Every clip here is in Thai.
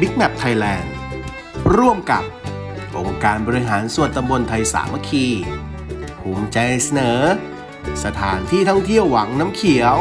Big Map Thailand ร่วมกับ องค์การบริหารส่วนตำบลไทยสามัคคีภูมิใจเสนอ สถานที่ท่องเที่ยวหวังน้ำเขียว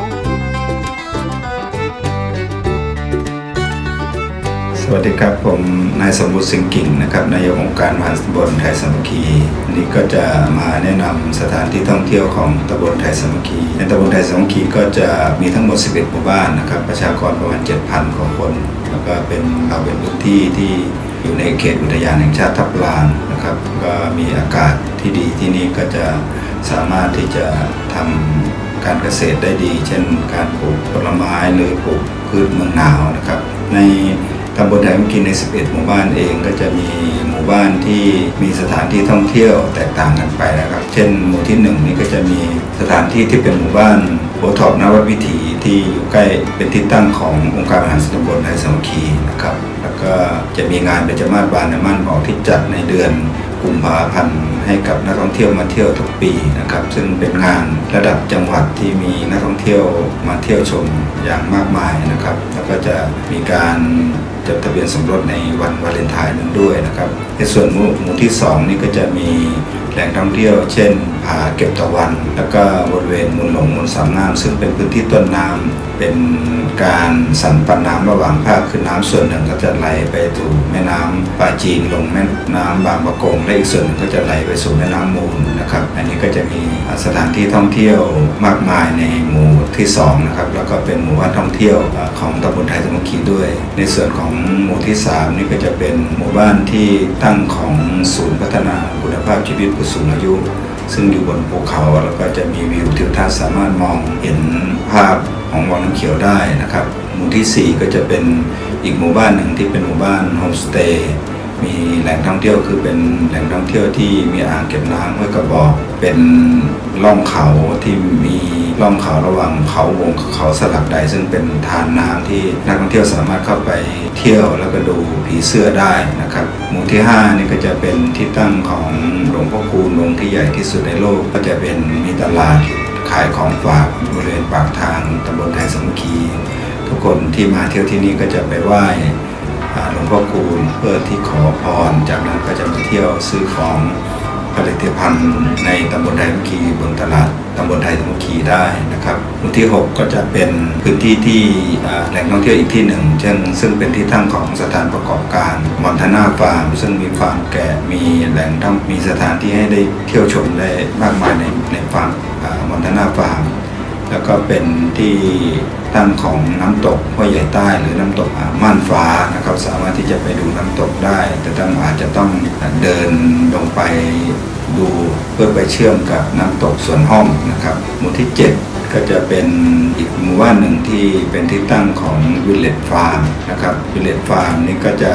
วัสดีครับผมนายสมบูรณ์สิงห์กิ่งนะครับนายกองค์การมหาตำบลไทยสามัคคีวันนี้ก็จะมาแนะนำสถานที่ท่องเที่ยวของตำบลไทยสามัคคีในตำบลไทยสามัคคีก็จะมีทั้งหมด 11หมู่บ้านนะครับประชากรประมาณ 7,000กว่าคน แล้วก็เป็นเราเป็นพื้นที่ที่อยู่ในเขตอุทยานแห่งชาติทับลานนะครับก็มีอากาศที่ดีที่นี่ก็จะสามารถที่จะทำการเกษตรได้ดี เช่น การปลูกผลไม้หรือปลูกพืชเมืองหนาวนะครับใน ตำบลไทยมุกินใน 11 หมู่บ้านเองก็จะมีหมู่บ้านที่มีสถานที่ท่องเที่ยวแตกต่างกันไปนะครับ เช่น หมู่ที่หนึ่งนี่ก็จะมีสถานที่ที่เป็นหมู่บ้านโอทอปนวัดวิถีที่อยู่ใกล้เป็นที่ตั้งขององค์การบริหารส่วนตำบลไทยสามัคคีนะครับ แล้วก็จะมีงานเบญจมาศบานในมั่นบอกที่จัดในเดือนกุมภาพันธ์ให้กับนักท่องเที่ยวมาเที่ยวทุกปีนะครับ ซึ่งเป็นงานระดับจังหวัดที่มีนักท่องเที่ยวมาเที่ยวชมอย่างมากมายนะครับ จะมีการจดทะเบียนสมรสในวันวาเลนไทน์นั้นด้วยนะครับ ในส่วนหมู่หมู่ที่ 2 นี่ก็จะมีแหล่งท่องเที่ยว เช่นผาเก็บตะวัน แล้วก็บ เวณมูลหลงมูลสามงามซึ่งเป็นพื้นที่ต้นน้ำเป็นการสันปันน้ำระหว่างภาคคือน้ำส่วนหนึ่งก็จะไหลไปสู่แม่น้ำปาจีนลงแม่น้ำบางประกงและอีกส่วนหนึ่งก็จะไหลไปสู่แม่น้ำมูลนะครับ อันนี้ก็จะมีสถานที่ท่องเที่ยวมากมายในหมู่ที่สองนะครับแล้วก็เป็นหมู่บ้านท่องเที่ยวของตำบลไทยสมัคคีด้วย ในส่วนของหมู่ที่สามนี่ก็จะเป็นหมู่บ้านที่ตั้งของศูนย์พัฒนาคุณภาพชีวิตผู้สูงอายุ ซึ่งอยู่บนภูเขาแล้วก็จะมีวิวทิวทัศน์สามารถมองเห็นภาพของวังน้ำเขียวได้นะครับ หมู่ทีสี่ 4 ก็จะเป็นอีกหมู่บ้านหนึ่งที่เป็นหมู่บ้านโฮมสเตย์มีแหล่งท่องเที่ยวคือเป็นแหล่งท่องเที่ยวที่มีอ่างเก็บน้ำห้วยกระบอก เป็นล่องเขาที่มีล่องเขาระหว่างเขาวงเขาสลักใด ซึ่งเป็นทานน้ำที่นักท่องเที่ยวสามารถเข้าไปเที่ยวแล้วก็ดูผีเสื้อได้นะครับ หมู่ที่5นี่ก็จะเป็นที่ตั้งของหลวงพ่อคูณองค์ที่ใหญ่ที่สุดในโลกก็จะเป็นมีตลาดขายของฝากบริเวณปากทางตำบลไทยสมคีทุกคนที่มาเที่ยวที่นี่ก็จะไปไหว้หลวงพ่อคูณเพื่อที่ขอพร จากนั้นก็จะมาเที่ยวซื้อของผลิตภัณฑ์ในตำบลไทยสมคีบนตลาดตำบลไทยส คคีได้นะครับหมู่ที่ 6 ก็จะเป็นพื้นที่ที่แหล่งท่องเที่ยวอีกที่หนึ่งเช่นซึ่งเป็นที่ตั้งของสถานประกอบการมอนทานาฟาร์มซึ่งมีฟาร์มแกะมีแหล่งท่องมีสถานที่ให้ได้เที่ยวชมได้มากมายในในฟาร์มมอนทานาฟาร์ม แล้วก็เป็นที่ตั้งของน้ำตกห้วยใหญ่ใต้ หรือน้ำตกอ่าม่านฟ้านะครับสามารถที่จะไปดูน้ำตกได้ แต่ต้องอาจจะต้องเดินลงไปดูเพื่อไปเชื่อมกับน้ำตกสวนห้อมนะครับ หมู่ที่ 7 ก็จะเป็นอีกหมู่บ้านหนึ่งที่เป็นที่ตั้งของวิลเลจฟาร์มนะครับวิลเลจฟาร์มนี่ก็จะ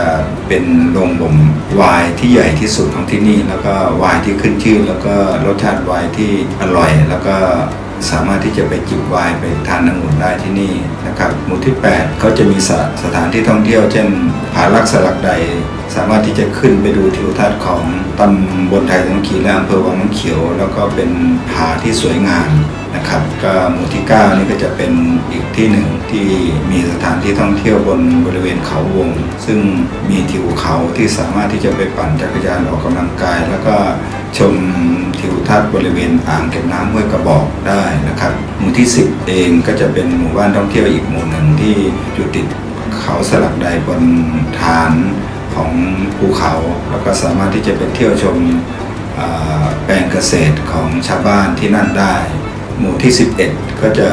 เป็นโรงบ่มไวน์ที่ใหญ่ที่สุดของที่นี่ แล้วก็ไวน์ที่ขึ้นชื่อ แล้วก็รสชาติไวน์ที่อร่อยแล้วก็ สามารถที่จะไปจิบไวน์ไปทานน้ำอุ่นได้ที่นี่นะครับหมู่ที่8ก็จะมีสถานที่ท่องเที่ยว เช่นผาลักสลักใด สามารถที่จะขึ้นไปดูทิวทัศน์ของตำบลไทยสามัคคีและอำเภอวังน้ำเขียว แล้วก็เป็นผาที่สวยงามนะครับก็หมู่ที่ 9 นี่ก็จะเป็นอีกที่หนึ่งที่มีสถานที่ท่องเที่ยวบนบริเวณเขาวง ซึ่งมีทิวเขาที่สามารถที่จะไปปั่นจักรยานออกกำลังกาย แล้วก็ชมทิวทัศน์บริเวณอ่างเก็บน้ำห้วยกระบอกได้นะครับ หมู่ที่ 10 เองก็จะเป็นหมู่บ้านท่องเที่ยวอีกหมู่หนึ่งที่อยู่ติดเขาสลักใดบนฐาน ของภูเขา แล้วก็สามารถที่จะไปเที่ยวชมแปลงเกษตรของชาวบ้านที่นั่นได้ หมู่ที่ 11 ก็จะ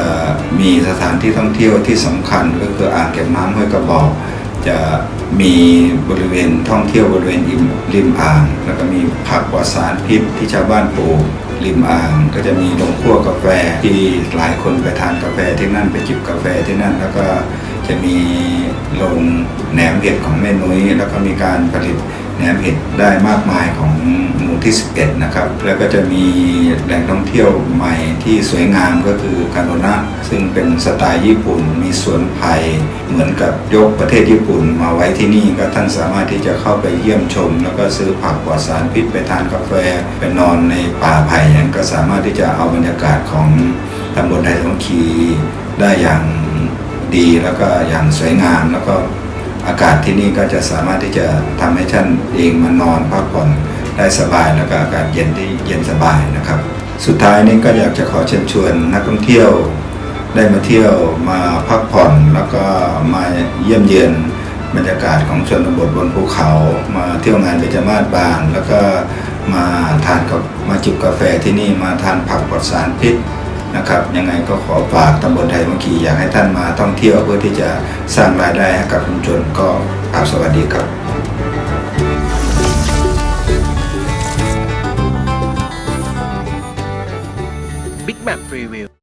มีสถานที่ท่องเที่ยวที่สำคัญก็คืออ่างเก็บน้ำห้วยกระบอก จะมีบริเวณท่องเที่ยวบริเวณริมริมอ่าง แล้วก็มีผักปลอดสารพิษที่ชาวบ้านปลูกริมอ่างก็จะมีโรงคั่วกาแฟที่หลายคนไปทานกาแฟที่นั่นไปจิบกาแฟที่นั่นแล้วก็ จะมีโรงแหนมเห็ดของแม่นุ้ยแล้วก็มีการผลิตแหนมเห็ดได้มากมายของหมู่ที่ 11 นะครับ แล้วก็จะมีแหล่งท่องเที่ยวใหม่ที่สวยงามก็คือคาโนนะซึ่งเป็นสไตล์ญี่ปุ่น มีสวนไผ่เหมือนกับยกประเทศญี่ปุ่นมาไว้ที่นี่ก็ท่านสามารถที่จะเข้าไปเยี่ยมชม แล้วก็ซื้อผักปลอดสารพิษไปทานกาแฟไปนอนในป่าไผ่นั้นก็สามารถที่จะเอาบรรยากาศของตำบลไทยสามัคคีได้อย่าง ดีแล้วก็อย่างสวยงามแล้วก็อากาศที่นี่ก็จะสามารถที่จะทำให้ท่านเองมานอนพักผ่อนได้สบายแล้วก็อากาศเย็นที่เย็นสบายนะครับ สุดท้ายนี้ก็อยากจะขอเชิญชวนนักท่องเที่ยวได้มาเที่ยวมาพักผ่อนแล้วก็มาเยี่ยมเยียนบรรยากาศของชนบทบนภูเขา มาเที่ยวงานเบญจมาศบาน แล้วก็มาทานกับมาจิบกาแฟที่นี่มาทานผักปลอดสารพิษ นะครับ ยังไงก็ขอฝากตำบลไทยเมื่อกี้อยากให้ท่านมาท่องเที่ยวเพื่อที่จะสร้างรายได้ให้กับชุมชนก็ครับสวัสดีครับบิ๊กแมปรีวิว